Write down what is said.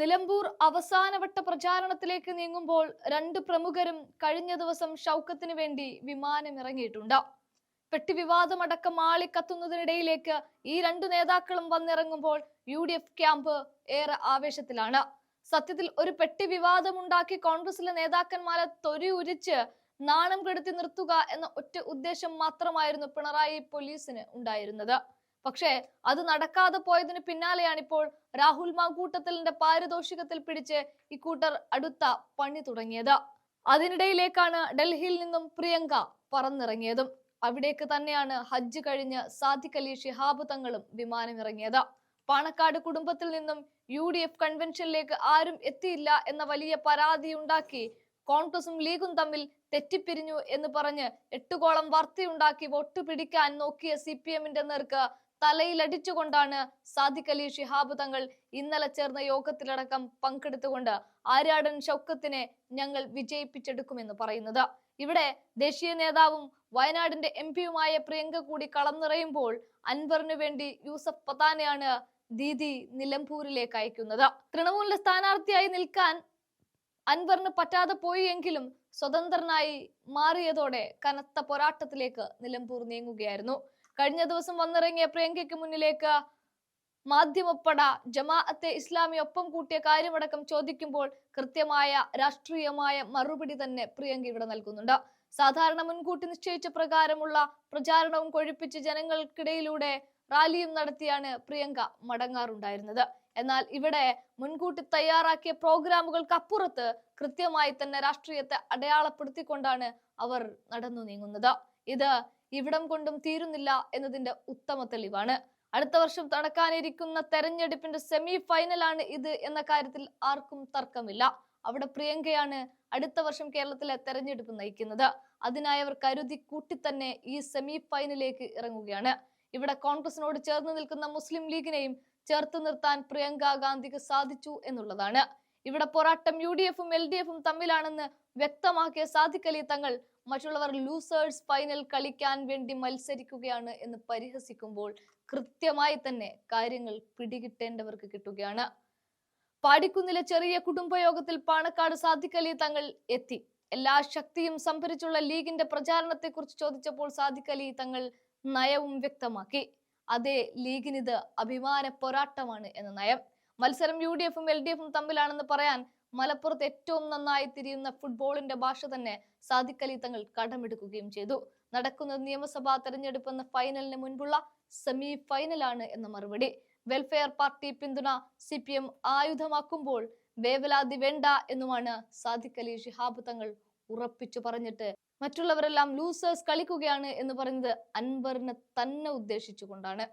നിലമ്പൂർ അവസാനവട്ട പ്രചാരണത്തിലേക്ക് നീങ്ങുമ്പോൾ രണ്ട് പ്രമുഖരും കഴിഞ്ഞ ദിവസം ഷൗക്കത്തിന് വേണ്ടി വിമാനമിറങ്ങിയിട്ടുണ്ട്. പെട്ടി വിവാദമടക്കം ആളിക്കത്തുന്നതിനിടയിലേക്ക് ഈ രണ്ടു നേതാക്കളും വന്നിറങ്ങുമ്പോൾ യു ഡി എഫ് ക്യാമ്പ് ഏറെ ആവേശത്തിലാണ്. സത്യത്തിൽ ഒരു പെട്ടി വിവാദമുണ്ടാക്കി കോൺഗ്രസിലെ നേതാക്കന്മാരെ തൊരി ഉരിച്ച് നാണം കെടുത്തി നിർത്തുക എന്ന ഒറ്റ ഉദ്ദേശം മാത്രമായിരുന്നു പിണറായി പോലീസിന് ഉണ്ടായിരുന്നത്. പക്ഷേ അത് നടക്കാതെ പോയതിന് പിന്നാലെയാണ് ഇപ്പോൾ രാഹുൽ മാങ്കൂട്ടത്തലിന്റെ പാരിതോഷികത്തിൽ പിടിച്ച് ഇക്കൂട്ടർ അടുത്ത പണി തുടങ്ങിയത്. അതിനിടയിലേക്കാണ് ഡൽഹിയിൽ നിന്നും പ്രിയങ്ക പറന്നിറങ്ങിയതും. അവിടേക്ക് തന്നെയാണ് ഹജ്ജ് കഴിഞ്ഞ് സാദിഖ് അലി ഷിഹാബ് തങ്ങളും വിമാനമിറങ്ങിയത്. പാണക്കാട് കുടുംബത്തിൽ നിന്നും യു ഡി എഫ് കൺവെൻഷനിലേക്ക് ആരും എത്തിയില്ല എന്ന വലിയ പരാതി ഉണ്ടാക്കി കോൺഗ്രസും ലീഗും തമ്മിൽ തെറ്റിപ്പിരിഞ്ഞു എന്ന് പറഞ്ഞ് എട്ടുകോളം വർത്തിയുണ്ടാക്കി വോട്ട് പിടിക്കാൻ നോക്കിയ സി പി എമ്മിന്റെ നേർക്ക് തലയിലടിച്ചുകൊണ്ടാണ് സാദിഖ് അലി ഷിഹാബ് തങ്ങൾ ഇന്നലെ ചേർന്ന യോഗത്തിലടക്കം പങ്കെടുത്തുകൊണ്ട് ആര്യാടൻ ഷൗക്കത്തിനെ ഞങ്ങൾ വിജയിപ്പിച്ചെടുക്കുമെന്ന് പറയുന്നത്. ഇവിടെ ദേശീയ നേതാവും വയനാടിന്റെ എം പിയുമായ പ്രിയങ്ക കൂടി കളം നിറയുമ്പോൾ അൻവറിനു വേണ്ടി യൂസഫ് പത്താനെയാണ് ദീദി നിലമ്പൂരിലേക്ക് അയക്കുന്നത്. തൃണമൂലിലെ സ്ഥാനാർത്ഥിയായി നിൽക്കാൻ അൻവറിന് പറ്റാതെ പോയി എങ്കിലും സ്വതന്ത്രനായി മാറിയതോടെ കനത്ത പോരാട്ടത്തിലേക്ക് നിലമ്പൂർ നീങ്ങുകയായിരുന്നു. കഴിഞ്ഞ ദിവസം വന്നിറങ്ങിയ പ്രിയങ്കയ്ക്ക് മുന്നിലേക്ക് മാധ്യമപ്പട ജമാഅത്തെ ഇസ്ലാമി ഒപ്പം കൂട്ടിയ കാര്യമടക്കം ചോദിക്കുമ്പോൾ കൃത്യമായ രാഷ്ട്രീയമായ മറുപടി തന്നെ പ്രിയങ്ക ഇവിടെ നൽകുന്നുണ്ട്. സാധാരണ മുൻകൂട്ടി നിശ്ചയിച്ച പ്രകാരമുള്ള പ്രചാരണവും കൊഴിപ്പിച്ച് ജനങ്ങൾക്കിടയിലൂടെ റാലിയും നടത്തിയാണ് പ്രിയങ്ക മടങ്ങാറുണ്ടായിരുന്നത്. എന്നാൽ ഇവിടെ മുൻകൂട്ടി തയ്യാറാക്കിയ പ്രോഗ്രാമുകൾക്ക് അപ്പുറത്ത് കൃത്യമായി തന്നെ രാഷ്ട്രീയത്തെ അടയാളപ്പെടുത്തിക്കൊണ്ടാണ് അവർ നടന്നു നീങ്ങുന്നത്. ഇത് ഇവിടം കൊണ്ടും തീരുന്നില്ല എന്നതിന്റെ ഉത്തമ തെളിവാണ്. അടുത്ത വർഷം നടക്കാനിരിക്കുന്ന തെരഞ്ഞെടുപ്പിന്റെ സെമി ഫൈനലാണ് ഇത് എന്ന കാര്യത്തിൽ ആർക്കും തർക്കമില്ല. അവിടെ പ്രിയങ്കയാണ് അടുത്ത വർഷം കേരളത്തിലെ തെരഞ്ഞെടുപ്പ് നയിക്കുന്നത്. അതിനായി അവർ കരുതി കൂട്ടി തന്നെ ഈ സെമി ഫൈനലിലേക്ക് ഇറങ്ങുകയാണ്. ഇവിടെ കോൺഗ്രസിനോട് ചേർന്ന് നിൽക്കുന്ന മുസ്ലിം ലീഗിനെയും ചേർത്ത് നിർത്താൻ പ്രിയങ്ക ഗാന്ധിക്ക് സാധിച്ചു എന്നുള്ളതാണ്. ഇവിടെ പോരാട്ടം യു ഡി എഫും എൽ ഡി എഫും തമ്മിലാണെന്ന് വ്യക്തമാക്കിയ സാധിക്കലി തങ്ങൾ മറ്റുള്ളവർ ലൂസേഴ്സ് ഫൈനൽ കളിക്കാൻ വേണ്ടി മത്സരിക്കുകയാണ് എന്ന് പരിഹസിക്കുമ്പോൾ കൃത്യമായി തന്നെ കാര്യങ്ങൾ പിടികിട്ടേണ്ടവർക്ക് കിട്ടുകയാണ്. പാടിക്കുന്നിലെ ചെറിയ കുടുംബയോഗത്തിൽ പാണക്കാട് സാധിക്കലി തങ്ങൾ എത്തി. എല്ലാ ശക്തിയും സംഭരിച്ചുള്ള ലീഗിന്റെ പ്രചാരണത്തെക്കുറിച്ച് ചോദിച്ചപ്പോൾ സാധിക്കലി തങ്ങൾ നയവും വ്യക്തമാക്കി. അതേ ലീഗിനിത് അഭിമാന പോരാട്ടമാണ് എന്ന നയം. മത്സരം യു ഡി എഫും എൽ ഡി എഫും തമ്മിലാണെന്ന് പറയാൻ മലപ്പുറത്ത് ഏറ്റവും നന്നായി തിരിയുന്ന ഫുട്ബോളിന്റെ ഭാഷ തന്നെ സാദിഖ് തങ്ങൾ കടമെടുക്കുകയും ചെയ്തു. നടക്കുന്ന നിയമസഭാ തെരഞ്ഞെടുപ്പ് എന്ന ഫൈനലിന് മുൻപുള്ള സെമി ഫൈനലാണ് എന്ന മറുപടി. വെൽഫെയർ പാർട്ടി പിന്തുണ സി പി എം ആയുധമാക്കുമ്പോൾ വേവലാതി വേണ്ട എന്നുമാണ് സാദിഖ് അലി ഷിഹാബ് തങ്ങൾ ഉറപ്പിച്ചു പറഞ്ഞിട്ട്. മറ്റുള്ളവരെല്ലാം ലൂസേഴ്സ് കളിക്കുകയാണ് എന്ന് പറഞ്ഞത് അൻവറിനെ തന്നെ ഉദ്ദേശിച്ചുകൊണ്ടാണ്.